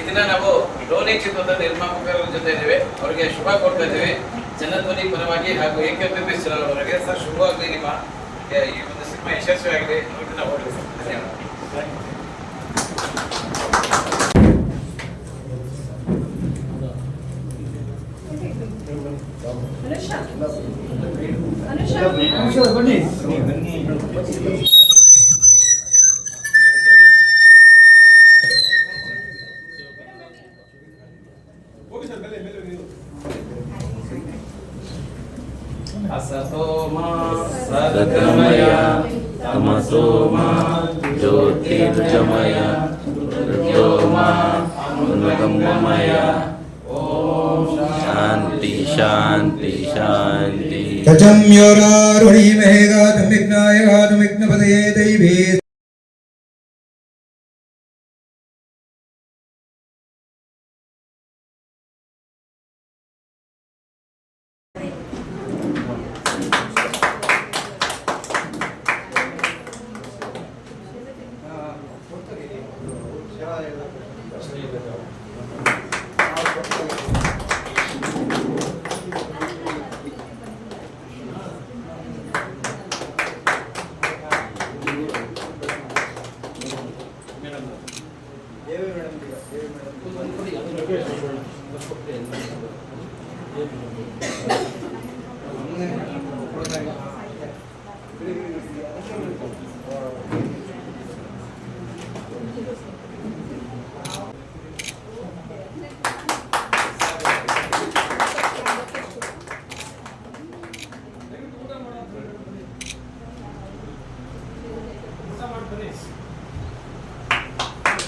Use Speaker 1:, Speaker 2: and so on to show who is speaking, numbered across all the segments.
Speaker 1: ಇದನ್ನ ನಾವು ಲೋನಿ ಚಿತ್ರದ ನಿರ್ಮಾಪಕರ ಜೊತೆ ಇದ್ದೇವೆ. ಅವರಿಗೆ ಶುಭ ಕೊಡ್ತಾ ಇದ್ದೇವೆ. ಜನಧ್ವನಿ ಪರವಾಗಿ ಹಾಗೂ ಏಕತೆ ಸರ್ ಅವರಿಗೆ. ಸರ್ ಶುಭವಾಗಲಿ ನಿಮ್ಮ ಈ ಒಂದು ಸಿನಿಮಾ ಯಶಸ್ವಿ ಆಗಲಿ ಹೋಗಲಿ ಸರ್. ಧನ್ಯವಾದ.
Speaker 2: ಬನ್ನಿ. ಬನ್ನಿ.
Speaker 1: ಅಸತೋಮ
Speaker 3: तमसो
Speaker 4: ज्योतिर्जमय शांति शांति शांति। गजम्योरारुणी मेघातमिग्नाय गातमिग्नपदये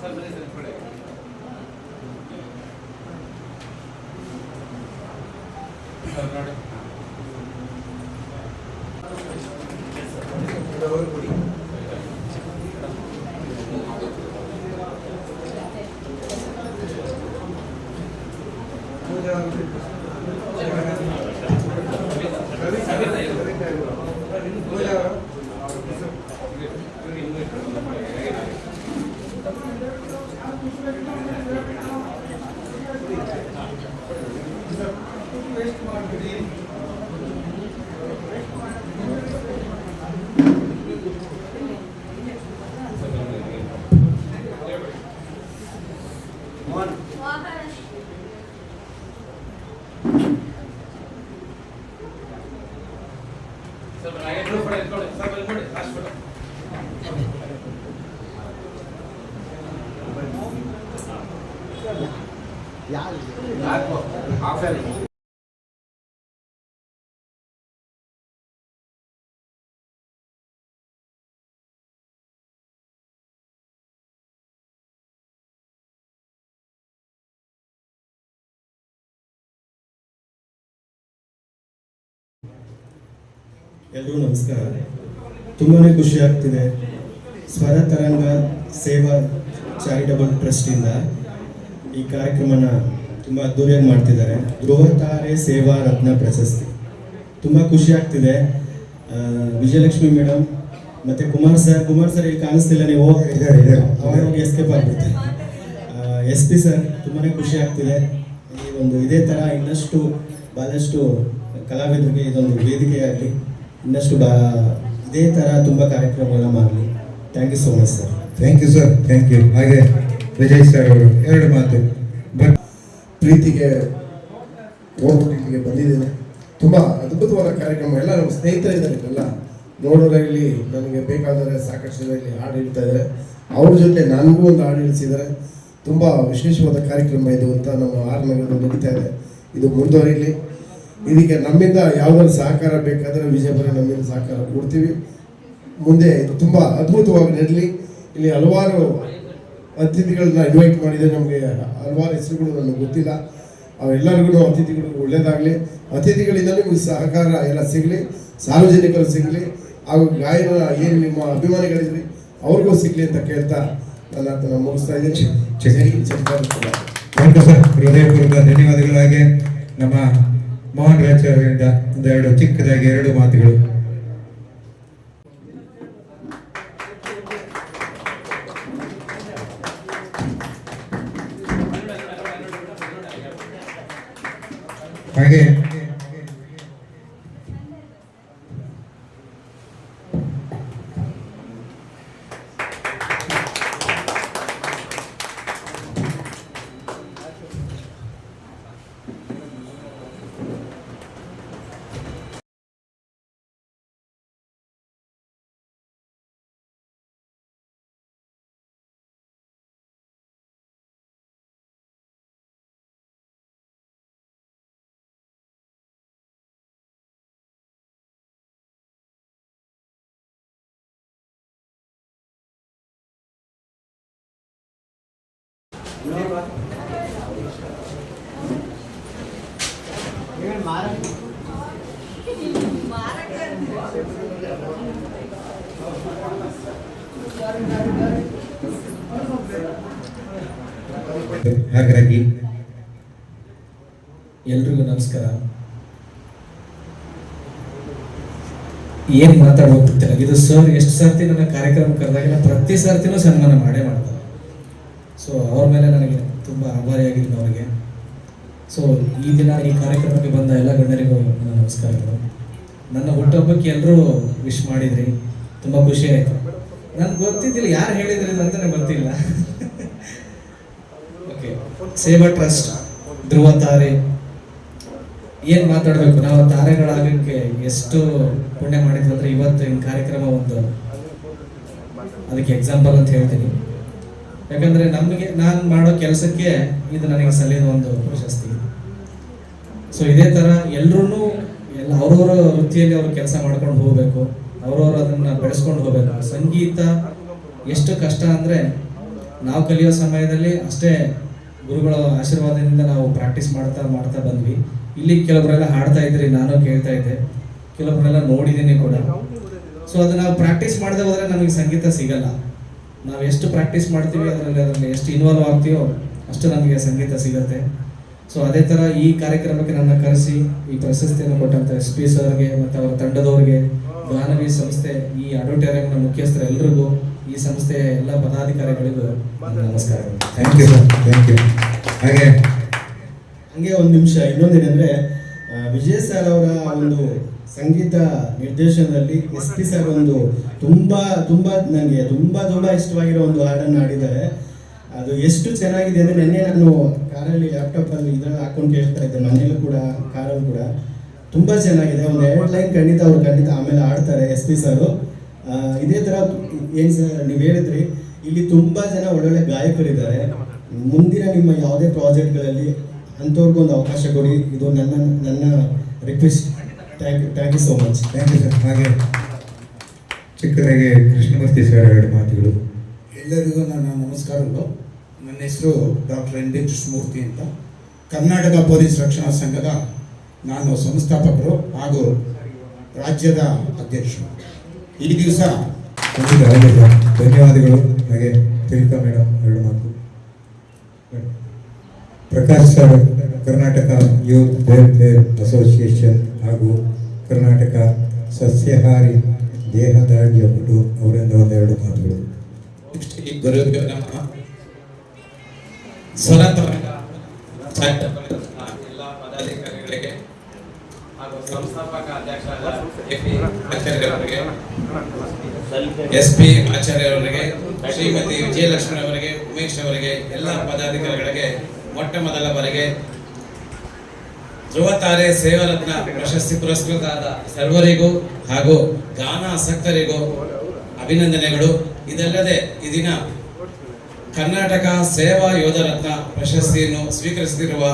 Speaker 1: ಸರ್ ಬನ್ನಿ ಸರ್ ಕೊಡಿ. ಸರ್ ನೋಡಿ ಸರ್ ಬನ್ನಿ, ಹಾಗೆ proof ಕೊಡಿ, ಎತ್ಕೊಳ್ಳಿ. ಸರ್ ಬನ್ನಿ ಕೊಡಿ, last ಕೊಡಿ.
Speaker 4: ಎಲ್ರಿಗೂ ನಮಸ್ಕಾರ. ತುಂಬಾ ಖುಷಿ ಆಗ್ತಿದೆ. ಸ್ವರ ತರಂಗ ಸೇವಾ ಚಾರಿಟಬಲ್ ಟ್ರಸ್ಟಿಂದ ಈ ಕಾರ್ಯಕ್ರಮನ ತುಂಬ ಅದ್ದೂರಿಯಾಗಿ ಮಾಡ್ತಿದ್ದಾರೆ. ಗೃಹತಾರೆ ಸೇವಾ ರತ್ನ ಪ್ರಶಸ್ತಿ. ತುಂಬ ಖುಷಿ ಆಗ್ತಿದೆ. ವಿಜಯಲಕ್ಷ್ಮಿ ಮೇಡಮ್ ಮತ್ತು ಕುಮಾರ್ ಸರ್ ಕುಮಾರ್ ಸರ್ ಇಲ್ಲಿ ಕಾಣಿಸ್ತಿಲ್ಲ ನೀವು ಅವಾಗ ಎಸ್ಕೇಪ್ ಆಗ್ಬಿಡ್ತಾರೆ. ಎಸ್ ಪಿ ಸರ್ ತುಂಬಾ ಖುಷಿ ಆಗ್ತಿದೆ. ಈ ಒಂದು ಇದೇ ಥರ ಇನ್ನಷ್ಟು ಭಾಳಷ್ಟು ಕಲಾವಿದರಿಗೆ ಇದೊಂದು ವೇದಿಕೆಯಾಗಲಿ ಇನ್ನಷ್ಟು ಬಾ ಇದೇ ಥರ ತುಂಬ ಕಾರ್ಯಕ್ರಮಗಳನ್ನ ಮಾಡಲಿ. Thank you so much sir
Speaker 5: thank you sir thank you ಹಾಗೆ ವಿಜಯ್ ಸರ್ ಎರಡು ಮಾತು. ಪ್ರೀತಿಗೆ ಇಲ್ಲಿಗೆ ಬಂದಿದ್ದೇನೆ. ತುಂಬ ಅದ್ಭುತವಾದ ಕಾರ್ಯಕ್ರಮ. ಎಲ್ಲ ನಮ್ಮ ಸ್ನೇಹಿತರಿದ್ದಾರೆ ಎಲ್ಲ ನೋಡೋದಾಗಲಿ ನನಗೆ ಬೇಕಾದರೆ ಸಾಕಷ್ಟು ಜನ ಇಲ್ಲಿ ಹಾಡು ಹೇಳ್ತಾ ಇದ್ದಾರೆ. ಅವ್ರ ಜೊತೆ ನನಗೂ ಒಂದು ಹಾಡು ಇಳಿಸಿದ್ದಾರೆ ತುಂಬ ವಿಶೇಷವಾದ ಕಾರ್ಯಕ್ರಮ ಇದು ಅಂತ ನಮ್ಮ ಆರ್ ನಗರದಲ್ಲಿ ನಡೀತಾ ಇದೆ. ಇದು ಮುಂದುವರಿಲಿ. ಇದಕ್ಕೆ ನಮ್ಮಿಂದ ಯಾವುದಾದ್ರು ಸಹಕಾರ ಬೇಕಾದರೆ ವಿಜಯಪುರ ನಮ್ಮಿಂದ ಸಹಕಾರ ಕೊಡ್ತೀವಿ. ಮುಂದೆ ಇದು ತುಂಬ ಅದ್ಭುತವಾಗಿ ನಡಲಿ. ಇಲ್ಲಿ ಹಲವಾರು ಅತಿಥಿಗಳನ್ನ ಇನ್ವೈಟ್ ಮಾಡಿದೆ ನಮಗೆ ಹಲವಾರು ಹೆಸರುಗಳು ನನಗೆ ಗೊತ್ತಿಲ್ಲ. ಅವೆಲ್ಲರಿಗೂ ಅತಿಥಿಗಳಿಗೂ ಒಳ್ಳೇದಾಗಲಿ. ಅತಿಥಿಗಳಿಂದ ನಿಮಗೆ ಸಹಕಾರ ಎಲ್ಲ ಸಿಗಲಿ ಸಾರ್ವಜನಿಕರು ಸಿಗಲಿ ಹಾಗೂ ಗಾಯನ ಏನು ನಿಮ್ಮ ಅಭಿಮಾನಿಗಳಿದ್ರಿ ಅವ್ರಿಗೂ ಸಿಗಲಿ ಅಂತ ಕೇಳ್ತಾ ನನ್ನ ನಾನು ಮುಗಿಸ್ತಾ ಇದ್ದೀನಿ.
Speaker 3: Thank you sir. ಹೃದಯಪೂರ್ವಕ ಧನ್ಯವಾದಗಳು. ಹಾಗೆ ನಮ್ಮ ಮೋಹನ್ ರಾಜ್ ಅವರಿಂದ ಒಂದೆರಡು ಚಿಕ್ಕದಾಗಿ ಎರಡು ಮಾತುಗಳು. ಹಾಗೆ ಹಾಗಾಗಿ
Speaker 6: ಎಲ್ರಿಗೂ ನಮಸ್ಕಾರ. ಏನ್ ಮಾತಾಡ್ಬೇಕು ಇದು ಸರ್, ಎಷ್ಟು ಸರ್ತಿ ನನ್ನ ಕಾರ್ಯಕ್ರಮ ಕರೆದಾಗ ಪ್ರತಿ ಸರ್ತಿನೂ ಸನ್ಮಾನ ಮಾಡೇ ಮಾಡ್ತಾರೆ ಸೊ ಅವ್ರ ಮೇಲೆ ನನಗೆ ತುಂಬ ಆಭಾರಿಯಾಗಿದ್ದೀನಿ ಅವರಿಗೆ. ಸೊ ಈ ದಿನ ಈ ಕಾರ್ಯಕ್ರಮಕ್ಕೆ ಬಂದ ಎಲ್ಲ ಗಣ್ಯರಿಗೂ ನನ್ನ ನಮಸ್ಕಾರಗಳು. ನನ್ನ ಹುಟ್ಟುಹಬ್ಬಕ್ಕೆ ಎಲ್ಲರೂ ವಿಶ್ ಮಾಡಿದ್ರಿ. ತುಂಬ ಖುಷಿ ಆಯಿತು. ನನ್ಗೆ ಗೊತ್ತಿದ್ದಿಲ್ಲ ಯಾರು ಹೇಳಿದ್ರಿ ಅಂತಲೇ ಗೊತ್ತಿಲ್ಲ. ಓಕೆ ಸೇವಾ ಟ್ರಸ್ಟ್ ಧ್ರುವ ತಾರೆ. ಏನು ಮಾತಾಡಬೇಕು? ನಾವು ತಾರೆಗಳಾಗಕ್ಕೆ ಎಷ್ಟು ಪುಣ್ಯ ಮಾಡಿದ್ವಿ ಅಂದ್ರೆ ಇವತ್ತು ಈ ಕಾರ್ಯಕ್ರಮ ಒಂದು ಅದಕ್ಕೆ ಎಕ್ಸಾಂಪಲ್ ಅಂತ ಹೇಳ್ತೀನಿ. ಯಾಕಂದ್ರೆ ನಮಗೆ ನಾನು ಮಾಡೋ ಕೆಲಸಕ್ಕೆ ಇದು ನನಗೆ ಸಲ್ಲಿದ ಒಂದು ಪ್ರಶಸ್ತಿ. ಸೊ ಇದೇ ತರ ಎಲ್ರೂ ಎಲ್ಲ ಅವ್ರವ್ರ ವೃತ್ತಿಯಲ್ಲಿ ಅವ್ರ ಕೆಲಸ ಮಾಡ್ಕೊಂಡು ಹೋಗ್ಬೇಕು. ಅವ್ರವ್ರು ಅದನ್ನ ಬೆಳೆಸ್ಕೊಂಡು ಹೋಗ್ಬೇಕು. ಸಂಗೀತ ಎಷ್ಟು ಕಷ್ಟ ಅಂದ್ರೆ ನಾವು ಕಲಿಯೋ ಸಮಯದಲ್ಲಿ ಅಷ್ಟೇ ಗುರುಗಳ ಆಶೀರ್ವಾದದಿಂದ ನಾವು ಪ್ರಾಕ್ಟೀಸ್ ಮಾಡ್ತಾ ಮಾಡ್ತಾ ಬಂದ್ವಿ. ಇಲ್ಲಿ ಕೆಲವರೆಲ್ಲ ಹಾಡ್ತಾ ಇದ್ರಿ, ನಾನು ಕೇಳ್ತಾ ಇದ್ದೆ. ಕೆಲವರೆಲ್ಲ ನೋಡಿದ್ದೀನಿ ಕೂಡ. ಸೊ ಅದನ್ನ ಪ್ರಾಕ್ಟೀಸ್ ಮಾಡದೆ ಹೋದ್ರೆ ನಮಗೆ ಸಂಗೀತ ಸಿಗಲ್ಲ. ನಾವು ಎಷ್ಟು ಪ್ರಾಕ್ಟೀಸ್ ಮಾಡ್ತೀವಿ ಅದರಲ್ಲಿ ಅದರಲ್ಲಿ ಎಷ್ಟು ಇನ್ವಾಲ್ವ್ ಆಗ್ತೀವೋ ಅಷ್ಟು ನಮಗೆ ಸಂಗೀತ ಸಿಗುತ್ತೆ. ಸೊ ಅದೇ ಥರ ಈ ಕಾರ್ಯಕ್ರಮಕ್ಕೆ ನನ್ನ ಕರೆಸಿ ಈ ಪ್ರಶಸ್ತಿಯನ್ನು ಕೊಟ್ಟಂಥ ಎಸ್ ಪಿ ಸರ್ಗೆ ಮತ್ತು ಅವರ ತಂಡದವರಿಗೆ ಗಾನವಿ ಸಂಸ್ಥೆ ಈ ಆಡಿಟೋರಿಯಂನ ಮುಖ್ಯಸ್ಥರು ಎಲ್ರಿಗೂ ಈ ಸಂಸ್ಥೆಯ ಎಲ್ಲ ಪದಾಧಿಕಾರಿಗಳಿಗೂ ನಮಸ್ಕಾರ. ನಮಸ್ಕಾರಗಳು
Speaker 3: thank you sir thank you ಹಾಗೆ
Speaker 6: ಹಂಗೆ ಒಂದು ನಿಮಿಷ ಇನ್ನೊಂದೇನೆಂದ್ರೆ ವಿಜಯ್ ಸರ್ ಅವರ ಒಂದು ಸಂಗೀತ ನಿರ್ದೇಶನದಲ್ಲಿ ಎಸ್ ಪಿ ಸರ್ ಒಂದು ತುಂಬಾ ತುಂಬಾ ನನಗೆ ತುಂಬಾ ದೊಡ್ಡ ಇಷ್ಟವಾಗಿರೋ ಒಂದು ಹಾಡನ್ನು ಹಾಡಿದ್ದಾರೆ. ಅದು ಎಷ್ಟು ಚೆನ್ನಾಗಿದೆ ಅಂದರೆ ನಿನ್ನೆ ನಾನು ಕಾರಲ್ಲಿ ಲ್ಯಾಪ್ಟಾಪಲ್ಲಿ ಇದ್ರಲ್ಲಿ ಹಾಕೊಂಡು ಕೇಳ್ತಾ ಇದ್ದೆ. ಮನೇಲೂ ಕೂಡ, ಕಾರಲ್ಲಿ ಕೂಡ. ತುಂಬ ಚೆನ್ನಾಗಿದೆ. ಒಂದು ಎರಡು ಲೈನ್ ಖಂಡಿತ ಅವ್ರು ಖಂಡಿತ ಆಮೇಲೆ ಆಡ್ತಾರೆ ಎಸ್ ಪಿ ಸರು ಇದೇ ಥರ ಏನು ಸರ್ ನೀವು ಹೇಳಿದ್ರಿ, ಇಲ್ಲಿ ತುಂಬ ಜನ ಒಳ್ಳೊಳ್ಳೆ ಗಾಯಕರಿದ್ದಾರೆ. ಮುಂದಿನ ನಿಮ್ಮ ಯಾವುದೇ ಪ್ರಾಜೆಕ್ಟ್ಗಳಲ್ಲಿ ಅಂಥವ್ರಿಗೊಂದು ಅವಕಾಶ ಕೊಡಿ. ಇದು ನನ್ನ ನನ್ನ request thank you thank you so much
Speaker 3: thank you sir ಹಾಗೆ ಚಿಕ್ಕದಾಗಿ ಕೃಷ್ಣಮೂರ್ತಿ ಸರ್ ಎರಡು ಮಾತುಗಳು.
Speaker 2: ಎಲ್ಲರಿಗೂ ನನ್ನ ನಮಸ್ಕಾರಗಳು. ನನ್ನ ಹೆಸರು ಡಾಕ್ಟರ್ ಎನ್ ಡಿ ಕೃಷ್ಣಮೂರ್ತಿ ಅಂತ. ಕರ್ನಾಟಕ ಪೊಲೀಸ್ ರಕ್ಷಣಾ ಸಂಘದ ನಾನು ಸಂಸ್ಥಾಪಕರು ಹಾಗೂ ರಾಜ್ಯದ ಅಧ್ಯಕ್ಷರು. ಈ ದಿವಸ
Speaker 3: ಧನ್ಯವಾದಗಳು. ಹಾಗೆ ತಿಳಿತಾ ಮೇಡಮ್ ಎರಡು ಮಾತು. Prakash sir, Karnataka youth welfare association ಹಾಗೂ ಕರ್ನಾಟಕ ಸಸ್ಯಹಾರಿ ದೇಹದಾಢ್ಯ ಪಟು ಅವರಿಂದ ಒಂದೆರಡು ಮಾತುಗಳು
Speaker 1: ಪದಾಧಿಕಾರಿಗಳಿಗೆ ಹಾಗೂ ಸಂಸ್ಥಾಪಕ ಎಸ್ ಪಿ ಆಚಾರ್ಯ ಅವರಿಗೆ, ಶ್ರೀಮತಿ ವಿಜಯಲಕ್ಷ್ಮಿ ಅವರಿಗೆ, ಉಮೇಶ್ ಅವರಿಗೆ, ಎಲ್ಲ ಪದಾಧಿಕಾರಿಗಳಿಗೆ ಮೊಟ್ಟ ಮೊದಲ ಬಾರಿಗೆ ಧ್ರುವ ತಾರೆ ಸೇವಾರತ್ನ ಪ್ರಶಸ್ತಿ ಪುರಸ್ಕೃತರಾದ ಸರ್ವರಿಗೂ ಹಾಗೂ ಗಾನ ಆಸಕ್ತರಿಗೂ ಅಭಿನಂದನೆಗಳು. ಇದಲ್ಲದೆ ಈ ದಿನ ಕರ್ನಾಟಕ ಸೇವಾ ಯೋಧ ರತ್ನ ಪ್ರಶಸ್ತಿಯನ್ನು ಸ್ವೀಕರಿಸುತ್ತಿರುವ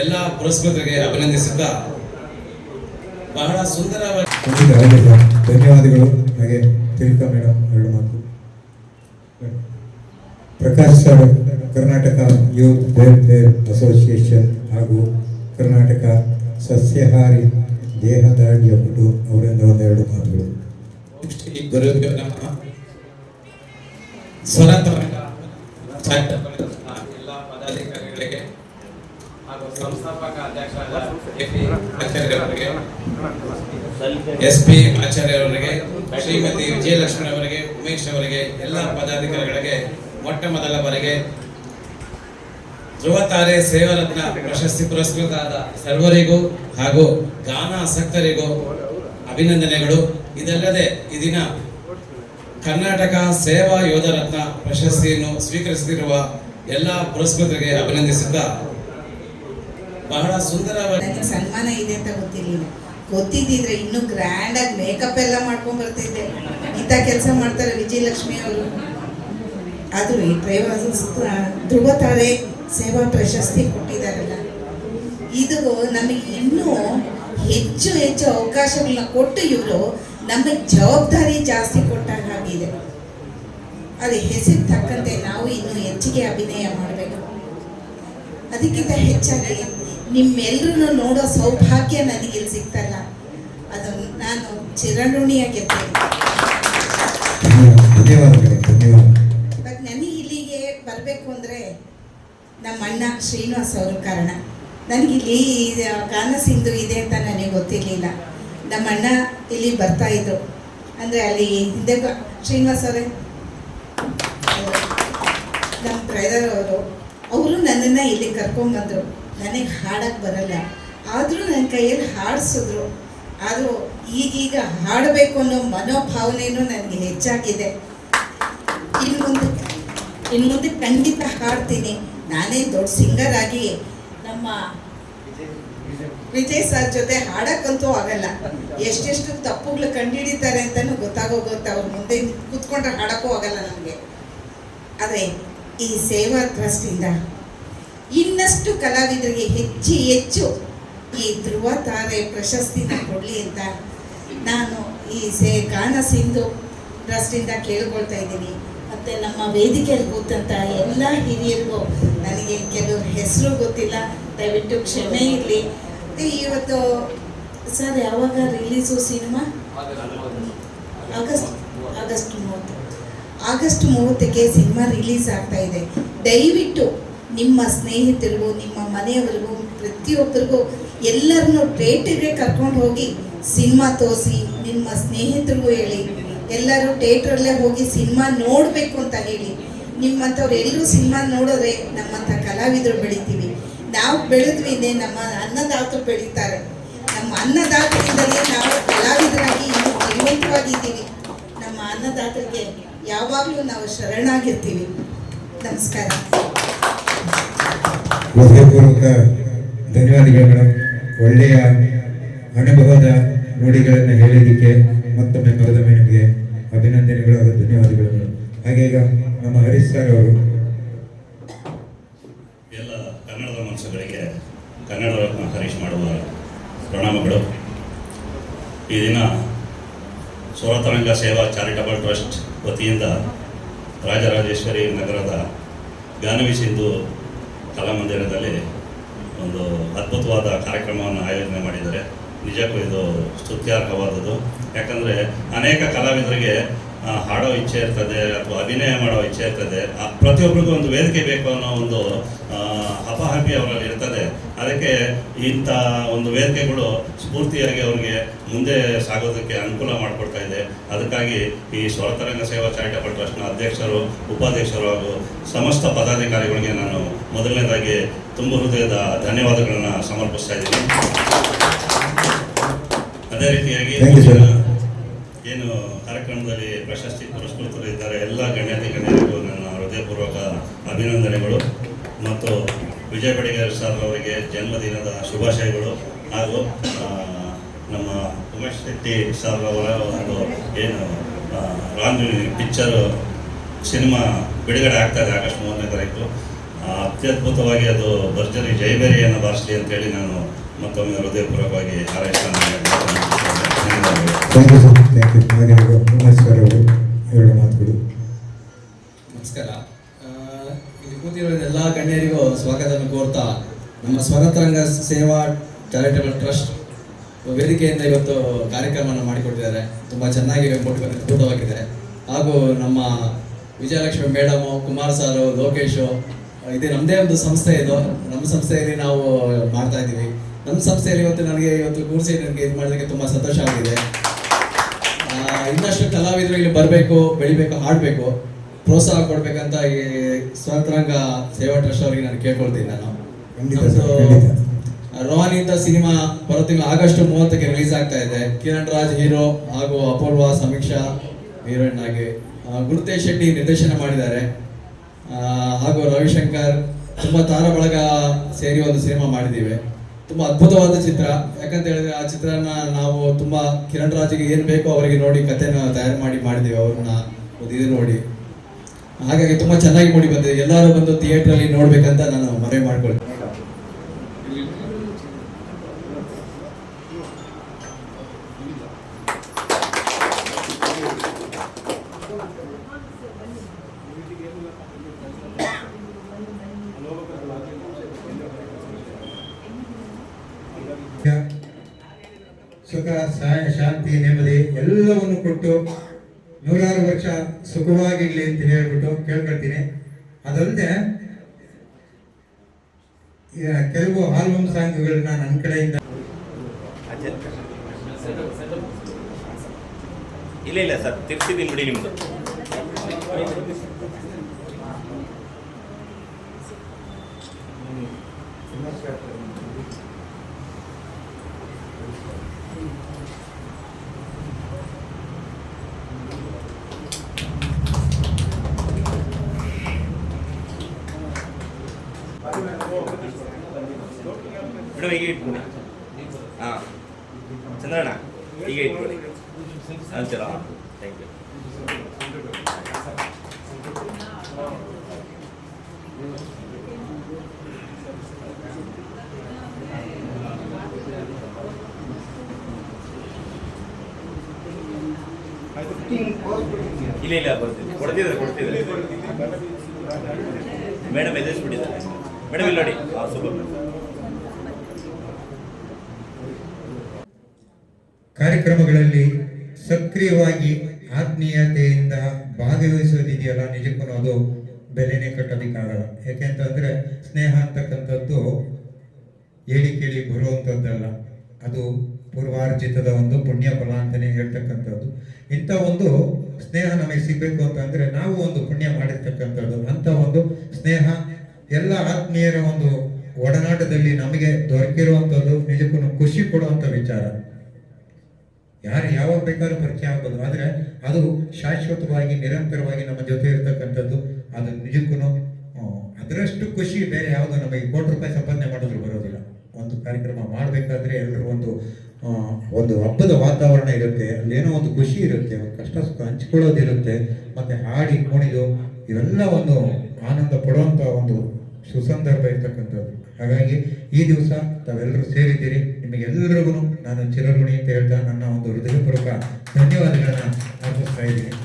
Speaker 1: ಎಲ್ಲ ಪುರಸ್ಕೃತರಿಗೆ ಅಭಿನಂದಿಸುತ್ತಾ ಬಹಳ ಸುಂದರವಾಗಿ
Speaker 3: ಧನ್ಯವಾದಗಳು. ಹಾಗೆ ಮೇಡಮ್ ಎರಡು ಮಾತು. Prakash sir Karnataka youth welfare association ಹಾಗೂ ಕರ್ನಾಟಕ ಸಸ್ಯಹಾರಿ ದೇಹದಾಡಿಯ ಪಟು ಅವರಿಂದ ಒಂದೆರಡು ಮಾತುಗಳು.
Speaker 1: ಪದಾಧಿಕಾರಿಗಳಿಗೆ ಹಾಗೂ ಸಂಸ್ಥಾಪಕ ಎಸ್ ಪಿ ಆಚಾರ್ಯವರಿಗೆ, ಶ್ರೀಮತಿ ವಿಜಯಲಕ್ಷ್ಮಿ ಅವರಿಗೆ, ಉಮೇಶ್ ಅವರಿಗೆ, ಎಲ್ಲ ಪದಾಧಿಕಾರಿಗಳಿಗೆ, ಮೊಟ್ಟ ಮೊದಲ ಬಾರಿಗೆ ಧ್ರುವ ಸೇವರತ್ನ ಪ್ರಶಸ್ತಿ ಪುರಸ್ಕೃತರಾದ ಸರ್ವರಿಗೂ ಹಾಗೂ ಗಾನ ಆಸಕ್ತರಿಗೂ ಅಭಿನಂದನೆಗಳು. ಇದಲ್ಲದೆ ಈ ದಿನ ಕರ್ನಾಟಕ ಸೇವಾ ಯೋಧ ರತ್ನ ಪ್ರಶಸ್ತಿಯನ್ನು ಸ್ವೀಕರಿಸುತ್ತಿರುವ ಎಲ್ಲ ಪುರಸ್ಕೃತರಿಗೆ ಅಭಿನಂದಿಸುತ್ತಾ ಬಹಳ
Speaker 7: ಸುಂದರವಾದ ಸನ್ಮಾನ ಇದೆ ಅಂತ ಗೊತ್ತಿರಲಿಲ್ಲ. ಗೊತ್ತಿದ್ದಿದ್ರೆ ಇನ್ನೂ ಗ್ರ್ಯಾಂಡ್ ಆಗಿ ಮೇಕಪ್ ಎಲ್ಲ ಮಾಡ್ಕೊಂಡ್ ಬರ್ತಿದ್ದೆ. ಇಂಥ ಕೆಲಸ ಮಾಡ್ತಾರೆ ವಿಜಯಲಕ್ಷ್ಮಿ ಅವರು. ಆದ್ರೂ ಈ ಟ್ರೈವರ್ಸ್ ಧ್ರುವ ತಾರೆ ಸೇವಾ ಪ್ರಶಸ್ತಿ ಕೊಟ್ಟಿದ್ದಾರಲ್ಲ. ಇದು ನಮಗೆ ಇನ್ನೂ ಹೆಚ್ಚು ಹೆಚ್ಚು ಅವಕಾಶಗಳನ್ನ ಕೊಟ್ಟು ಇವರು ನಮಗೆ ಜವಾಬ್ದಾರಿ ಜಾಸ್ತಿ ಕೊಟ್ಟಾಗ ಆಗಿದೆ. ಅದು ಹೆಸರು ತಕ್ಕಂತೆ ನಾವು ಇನ್ನೂ ಹೆಚ್ಚಿಗೆ ಅಭಿನಯ ಮಾಡಬೇಕು. ಅದಕ್ಕಿಂತ ಹೆಚ್ಚಾಗಿ ನಿಮ್ಮೆಲ್ಲರೂ ನೋಡೋ ಸೌಭಾಗ್ಯ ನನಗೆ ಇಲ್ಲಿ ಸಿಗ್ತಲ್ಲ. ಅದು ನಾನು ಚಿರಋಣಿಯಾಗಿರ್ತೇನೆ
Speaker 3: ಧನ್ಯವಾದಗಳು.
Speaker 7: ನಮ್ಮ ಅಣ್ಣ ಶ್ರೀನಿವಾಸ್ ಅವ್ರ ಕಾರಣ. ನನಗಿಲ್ಲಿ ಇಲ್ಲಿ ಸಿಂಧು ಇದೆ ಅಂತ ನನಗೆ ಗೊತ್ತಿರಲಿಲ್ಲ. ನಮ್ಮ ಅಣ್ಣ ಇಲ್ಲಿ ಬರ್ತಾ ಇದ್ರು. ಅಂದರೆ ಅಲ್ಲಿ ಹಿಂದೆ ಶ್ರೀನಿವಾಸ್ ಅವರೇ. ನಮ್ಮ ಬ್ರದರ್ ಅವರು ಅವರು ನನ್ನನ್ನು ಇಲ್ಲಿ ಕರ್ಕೊಂಬಂದರು ನನಗೆ ಹಾಡಕ್ಕೆ ಬರಲ್ಲ. ಆದರೂ ನನ್ನ ಕೈಯಲ್ಲಿ ಹಾಡಿಸಿದ್ರು. ಆದರೂ ಈಗೀಗ ಹಾಡಬೇಕು ಅನ್ನೋ ಮನೋಭಾವನೆಯೂ ನನಗೆ ಹೆಚ್ಚಾಗಿದೆ. ಇನ್ನು ಮುಂದೆ ಇನ್ನು ಮುಂದೆ ಖಂಡಿತ ಹಾಡ್ತೀನಿ. ನಾನೇ ದೊಡ್ಡ ಸಿಂಗರ್ ಆಗಿ ನಮ್ಮ ವಿಜಯ್ ಸರ್ ಜೊತೆ ಹಾಡಕ್ಕಂತೂ ಆಗಲ್ಲ. ಎಷ್ಟೆಷ್ಟು ತಪ್ಪುಗಳು ಕಂಡುಹಿಡಿತಾರೆ ಅಂತಾನು ಗೊತ್ತಾಗೋಗುತ್ತೆ ಅವ್ರ ಮುಂದೆ ಕೂತ್ಕೊಂಡ್ರೆ ಹಾಡಕ್ಕೂ ಆಗಲ್ಲ ನಮಗೆ. ಆದರೆ ಈ ಸೇವಾ ಟ್ರಸ್ಟಿಂದ ಇನ್ನಷ್ಟು ಕಲಾವಿದರಿಗೆ ಹೆಚ್ಚು ಹೆಚ್ಚು ಈ ಧ್ರುವ ತಾರೆ ಪ್ರಶಸ್ತಿನ ಕೊಡಲಿ ಅಂತ ನಾನು ಈ ಸೇ ಗಾನ ಸಿಂಧು ಟ್ರಸ್ಟಿಂದ ಕೇಳ್ಕೊಳ್ತಾ ಇದ್ದೀನಿ. ಮತ್ತು ನಮ್ಮ ವೇದಿಕೆಯಲ್ಲಿ ಕೂತಂಥ ಎಲ್ಲ ಹಿರಿಯರಿಗೂ ನನಗೆ ಕೆಲವು ಹೆಸರು ಗೊತ್ತಿಲ್ಲ. ದಯವಿಟ್ಟು ಕ್ಷಮೆ ಇರಲಿ. ಇವತ್ತು, ಸರ್, ಯಾವಾಗ ರಿಲೀಸು ಸಿನಿಮಾ? ಆಗಸ್ಟ್ ಆಗಸ್ಟ್ ಮೂವತ್ತು. ಆಗಸ್ಟ್ ಮೂವತ್ತಕ್ಕೆ ಸಿನಿಮಾ ರಿಲೀಸ್ ಆಗ್ತಾ ಇದೆ. ದಯವಿಟ್ಟು ನಿಮ್ಮ ಸ್ನೇಹಿತರಿಗೂ, ನಿಮ್ಮ ಮನೆಯವರಿಗೂ, ಪ್ರತಿಯೊಬ್ಬರಿಗೂ ಎಲ್ಲರನ್ನೂ ಥಿಯೇಟರ್ಗೆ ಕರ್ಕೊಂಡು ಹೋಗಿ ಸಿನಿಮಾ ತೋರಿಸಿ, ನಿಮ್ಮ ಸ್ನೇಹಿತರಿಗೂ ಹೇಳಿ. ಎಲ್ಲರೂ ಥಿಯೇಟ್ರಲ್ಲೇ ಹೋಗಿ ಸಿನಿಮಾ ನೋಡಬೇಕು ಅಂತ ಹೇಳಿ ನಿಮ್ಮಂಥವ್ರು ಎಲ್ಲರೂ ಸಿನಿಮಾ ನೋಡಿದ್ರೆ ನಮ್ಮಂಥ ಕಲಾವಿದರು ಬೆಳಿತೀವಿ. ನಾವು ಬೆಳೆದ್ವಿಂದೆ ನಮ್ಮ ಅನ್ನದಾತರು ಬೆಳೀತಾರೆ. ನಮ್ಮ ಅನ್ನದಾತರಿಂದಲೇ ನಾವು ಕಲಾವಿದರಾಗಿ ಜೀವಂತವಾಗಿದ್ದೀವಿ. ನಮ್ಮ ಅನ್ನದಾತರಿಗೆ ಯಾವಾಗಲೂ ನಾವು ಶರಣಾಗಿರ್ತೀವಿ. ನಮಸ್ಕಾರ.
Speaker 3: ಹೃದಯಪೂರ್ವಕ ಧನ್ಯವಾದಗಳು ಒಳ್ಳೆಯ ಅನುಭವದ ನುಡಿಗಳನ್ನು ಹೇಳಿದ್ದಕ್ಕೆ ಮತ್ತೊಮ್ಮೆ ಕರೆದೊಮ್ಮೆ ನಿಮಗೆ ಅಭಿನಂದನೆಗಳು ಹಾಗೂ ಧನ್ಯವಾದಗಳು ಹಾಗೆ ಈಗ ನಮ್ಮ ಹರೀಶ್ ಸರ್ ಅವರು.
Speaker 8: ಎಲ್ಲ ಕನ್ನಡದ ಮನಸ್ಸುಗಳಿಗೆ ಕನ್ನಡ ರತ್ನ ಹರೀಶ್ ಮಾಡುವ ಪ್ರಣಾಮಗಳು. ಈ ದಿನ ಸುರತರಂಗ ಸೇವಾ ಚಾರಿಟಬಲ್ ಟ್ರಸ್ಟ್ ವತಿಯಿಂದ ರಾಜರಾಜೇಶ್ವರಿ ನಗರದ ಗಾನವಿ ಸಿಂಧು ಕಲಾಮಂದಿರದಲ್ಲಿ ಒಂದು ಅದ್ಭುತವಾದ ಕಾರ್ಯಕ್ರಮವನ್ನು ಆಯೋಜನೆ ಮಾಡಿದ್ದಾರೆ. ನಿಜಕ್ಕೂ ಇದು ಸ್ತುತ್ಯಾರ್ಹವಾದದ್ದು. ಯಾಕಂದರೆ ಅನೇಕ ಕಲಾವಿದರಿಗೆ ಹಾಡೋ ಇಚ್ಛೆ ಇರ್ತದೆ ಅಥವಾ ಅಭಿನಯ ಮಾಡೋ ಇಚ್ಛೆ ಇರ್ತದೆ. ಆ, ಪ್ರತಿಯೊಬ್ಬರಿಗೂ ಒಂದು ವೇದಿಕೆ ಬೇಕು ಅನ್ನೋ ಒಂದು ಹಪಾಹಪಿ ಅವರಲ್ಲಿ ಇರ್ತದೆ. ಅದಕ್ಕೆ ಇಂಥ ಒಂದು ವೇದಿಕೆಗಳು ಸ್ಫೂರ್ತಿಯಾಗಿ ಅವರಿಗೆ ಮುಂದೆ ಸಾಗೋದಕ್ಕೆ ಅನುಕೂಲ ಮಾಡಿಕೊಡ್ತಾ ಇದೆ. ಅದಕ್ಕಾಗಿ ಈ ಸ್ವರತರಂಗ ಸೇವಾ ಚಾರಿಟಬಲ್ ಟ್ರಸ್ಟ್ನ ಅಧ್ಯಕ್ಷರು ಉಪಾಧ್ಯಕ್ಷರು ಹಾಗೂ ಸಮಸ್ತ ಪದಾಧಿಕಾರಿಗಳಿಗೆ ನಾನು ಮೊದಲನೇದಾಗಿ ತುಂಬ ಹೃದಯದ ಧನ್ಯವಾದಗಳನ್ನು ಸಮರ್ಪಿಸ್ತಾ ಇದ್ದೀನಿ. ಅದೇ ರೀತಿಯಾಗಿ
Speaker 3: Thank you, sir.
Speaker 8: ಏನು ಕಾರ್ಯಕ್ರಮದಲ್ಲಿ ಪ್ರಶಸ್ತಿ ಪುರಸ್ಕೃತರು ಇದ್ದಾರೆ ಎಲ್ಲ ಗಣ್ಯಾತಿ ಗಣ್ಯರಿಗೂ ನನ್ನ ಹೃದಯಪೂರ್ವಕ ಅಭಿನಂದನೆಗಳು ಮತ್ತು ವಿಜಯ ಬಡಿಗೇರ್ ಸರ್ ಅವರಿಗೆ ಜನ್ಮದಿನದ ಶುಭಾಶಯಗಳು ಹಾಗೂ ನಮ್ಮ ಉಮೇಶ್ ಶೆಟ್ಟಿ ಸರ್ ಅವರ ಒಂದು ಏನು ರಾಂಗ್ ರಾಂಜುನಿ ಪಿಕ್ಚರ್ ಸಿನಿಮಾ ಬಿಡುಗಡೆ ಆಗ್ತಾ ಇದೆ ಆಗಸ್ಟ್ ಮೂರನೇ ತಾರೀಕು. ಅತ್ಯದ್ಭುತವಾಗಿ ಅದು ಭರ್ಜರಿ ಜೈಬೇರಿಯನ್ನು ಬಾರಿಸಲಿ ಅಂತೇಳಿ ನಾನು ಮತ್ತೊಮ್ಮೆ ಹೃದಯಪೂರ್ವಕವಾಗಿ ಹಾರೈಸ್ತಾನೆ ಧನ್ಯವಾದಗಳು
Speaker 3: thank you sir thank you ಹಾಗೆ ಉಮೇಶ್ ಸರ್ ಅವರು ಎರಡು
Speaker 6: ನಮಸ್ಕಾರ. ಕೂತಿರೋ ಎಲ್ಲ ಗಣ್ಯರಿಗೂ ಸ್ವಾಗತವನ್ನು ಕೋರ್ತಾ ನಮ್ಮ ಸ್ವರತರಂಗ ಸೇವಾ ಚಾರಿಟೇಬಲ್ ಟ್ರಸ್ಟ್ ವೇದಿಕೆಯಿಂದ ಇವತ್ತು ಕಾರ್ಯಕ್ರಮವನ್ನು ಮಾಡಿಕೊಟ್ಟಿದ್ದಾರೆ. ತುಂಬ ಚೆನ್ನಾಗಿ ಅದ್ಭುತವಾಗಿದೆ ಹಾಗೂ ನಮ್ಮ ವಿಜಯಲಕ್ಷ್ಮಿ ಮೇಡಮು, ಕುಮಾರ್ ಸಾರು ಲೋಕೇಶು, ಇದೇ ನಮ್ಮದೇ ಒಂದು ಸಂಸ್ಥೆ ಇದು. ನಮ್ಮ ಸಂಸ್ಥೆಯಲ್ಲಿ ನಾವು ಮಾಡ್ತಾ ಇದ್ದೀವಿ. ನಮ್ಮ ಸಂಸ್ಥೆಯಲ್ಲಿ ಇವತ್ತು ನನಗೆ ಇವತ್ತು ಕೂರಿಸಿ ನನಗೆ ಇದು ಮಾಡೋದಕ್ಕೆ ತುಂಬ ಸಂತೋಷ ಆಗಿದೆ. ಇನ್ನಷ್ಟು ಕಲಾವಿದರು ಇಲ್ಲಿ ಬರಬೇಕು, ಬೆಳಿಬೇಕು, ಹಾಡಬೇಕು. ಪ್ರೋತ್ಸಾಹ ಕೊಡ್ಬೇಕಂತ ಈ ಸ್ವತಂತ್ರಾಂಗ ಸೇವಾ ಟ್ರಸ್ಟ್ ಅವರಿಗೆ ನಾನು ಕೇಳ್ಕೊಳ್ತೀನಿ ನಾನು. ಅಂತ ಸಿನಿಮಾ ಬರೋ ತಿಂಗಳು ಆಗಸ್ಟ್ ಮೂವತ್ತಕ್ಕೆ ರಿಲೀಸ್ ಆಗ್ತಾ ಇದೆ. ಕಿರಣ್ ರಾಜ್ ಹೀರೋ ಹಾಗೂ ಅಪೂರ್ವ ಸಮೀಕ್ಷಾ ಹೀರೋಯಿನ್ ಆಗಿ ಗುರುತೇಶ್ ಶೆಟ್ಟಿ ನಿರ್ದೇಶನ ಮಾಡಿದ್ದಾರೆ. ಹಾಗೂ ರವಿಶಂಕರ್ ತುಂಬ ತಾರ ಬಳಗ ಸೇರಿ ಒಂದು ಸಿನಿಮಾ ಮಾಡಿದ್ದೀವಿ. ತುಂಬ ಅದ್ಭುತವಾದ ಚಿತ್ರ. ಯಾಕಂತ ಹೇಳಿದ್ರೆ ಆ ಚಿತ್ರನ ನಾವು ತುಂಬ ಕಿರಣ್ ರಾಜ್ಗೆ ಏನು ಬೇಕೋ ಅವರಿಗೆ ನೋಡಿ ಕಥೆನ ತಯಾರು ಮಾಡಿ ಮಾಡಿದ್ದೀವಿ. ಅವ್ರನ್ನ ಒಂದು ಇದು ನೋಡಿ. ಹಾಗಾಗಿ ತುಂಬ ಚೆನ್ನಾಗಿ ಮೂಡಿ ಬಂದಿದೆ. ಎಲ್ಲರೂ ಬಂದು ಥಿಯೇಟ್ರಲ್ಲಿ ನೋಡ್ಬೇಕಂತ ನಾನು ಮನವಿ ಮಾಡ್ಕೊಳ್ತೀನಿ.
Speaker 3: ಸುಖ ಸಹಾಯ ಶಾಂತಿ, ನೆಮ್ಮದಿ ಎಲ್ಲವನ್ನು ಕೊಟ್ಟು ಸುಖವಾಗಿರ್ಲಿ ಅಂತ ಹೇಳ್ಬಿಟ್ಟು ಕೇಳ್ಕೊಳ್ತೀನಿ. ಅದಲ್ಲದೆ ಕೆಲವು ಆಲ್ಬಮ್ ಸಾಂಗ್ಗಳನ್ನ ನನ್ನ ಕಡೆಯಿಂದ
Speaker 9: ಇಲ್ಲ ಇಲ್ಲ ಸರ್ ತಿರ್ಸಿದ್ದೀನಿ ಬಿಡಿ ನಿಮ್ದು. ಬಿಡು ಹೀಗೆ ಇಟ್ಬಿಡಿ. ಹಾಂ. ಚಂದ್ರಣ್ಣ ಹೀಗೆ ಇಟ್ಬಿಡಿ. ಅಂತೀರ ಥ್ಯಾಂಕ್ ಯು ಇಲ್ಲ ಇಲ್ಲ ಬರ್ತೀನಿ ಕೊಡ್ತಿದ್ದಾರೆ ಕೊಡ್ತಿದ್ದಾರೆ. ಮೇಡಮ್ ಎದುರಿಸ್ಬಿಟ್ಟಿದ್ದಾರೆ. ಮೇಡಮ್, ಇಲ್ಲ ನೋಡಿ. ಹಾಂ ಸೂಪರ್
Speaker 3: ಕಾರ್ಯಕ್ರಮಗಳಲ್ಲಿ ಸಕ್ರಿಯವಾಗಿ ಆತ್ಮೀಯತೆಯಿಂದ ಭಾಗವಹಿಸೋದಿದೆಯಲ್ಲ ನಿಜಕ್ಕೂ ಅದು ಬೆಲೆನೇ ಕಟ್ಟೋದಕ್ಕಾಗಲ್ಲ ಯಾಕೆಂತಂದ್ರೆ ಸ್ನೇಹ ಅಂತಕ್ಕಂಥದ್ದು ಹೇಳಿ ಕೇಳಿ ಬರುವಂಥದ್ದಲ್ಲ. ಅದು ಪೂರ್ವಾರ್ಜಿತದ ಒಂದು ಪುಣ್ಯ ಫಲ ಅಂತಲೇ ಹೇಳ್ತಕ್ಕಂಥದ್ದು. ಇಂಥ ಒಂದು ಸ್ನೇಹ ನಮಗೆ ಸಿಗಬೇಕು ಅಂತಂದ್ರೆ ನಾವು ಒಂದು ಪುಣ್ಯ ಮಾಡಿರ್ತಕ್ಕಂಥದ್ದು. ಅಂತ ಒಂದು ಸ್ನೇಹ ಎಲ್ಲ ಆತ್ಮೀಯರ ಒಂದು ಒಡನಾಟದಲ್ಲಿ ನಮಗೆ ದೊರಕಿರುವಂಥದ್ದು ನಿಜಕ್ಕೂ ಖುಷಿ ಕೊಡುವಂಥ ವಿಚಾರ. ಯಾರು ಯಾವಾಗ ಬೇಕಾದ್ರೂ ಪರಿಚಯ ಆಗ್ಬೋದು. ಆದರೆ ಅದು ಶಾಶ್ವತವಾಗಿ, ನಿರಂತರವಾಗಿ ನಮ್ಮ ಜೊತೆ ಇರತಕ್ಕಂಥದ್ದು, ಅದು ನಿಜಕ್ಕೂ ಅದರಷ್ಟು ಖುಷಿ ಬೇರೆ ಯಾವುದು ನಮಗೆ ಕೋಟಿ ರೂಪಾಯಿ ಸಂಪಾದನೆ ಮಾಡಿದ್ರು ಬರೋದಿಲ್ಲ. ಒಂದು ಕಾರ್ಯಕ್ರಮ ಮಾಡಬೇಕಾದ್ರೆ ಎಲ್ಲರೂ ಒಂದು ಒಂದು ಹಬ್ಬದ ವಾತಾವರಣ ಇರುತ್ತೆ. ಅಲ್ಲೇನೋ ಒಂದು ಖುಷಿ ಇರುತ್ತೆ, ಒಂದು ಕಷ್ಟ ಸುಖ ಹಂಚ್ಕೊಳ್ಳೋದಿರುತ್ತೆ. ಮತ್ತೆ ಹಾಡಿ, ಕುಣಿದು, ಇವೆಲ್ಲ ಒಂದು ಆನಂದ ಪಡುವಂಥ ಒಂದು ಸುಸಂದರ್ಭ ಇರ್ತಕ್ಕಂಥದ್ದು. ಹಾಗಾಗಿ ಈ ದಿವಸ ತಾವೆಲ್ಲರೂ ಸೇರಿದ್ದೀರಿ. ನಿಮಗೆಲ್ಲರಿಗೂ ನಾನು ಚಿರಋಣಿ ಅಂತ ಹೇಳ್ತಾ ನನ್ನ ಒಂದು ಹೃದಯಪೂರ್ವಕ ಧನ್ಯವಾದಗಳನ್ನು ಅರ್ಪಿಸ್ತಾ ಇದ್ದೀನಿ.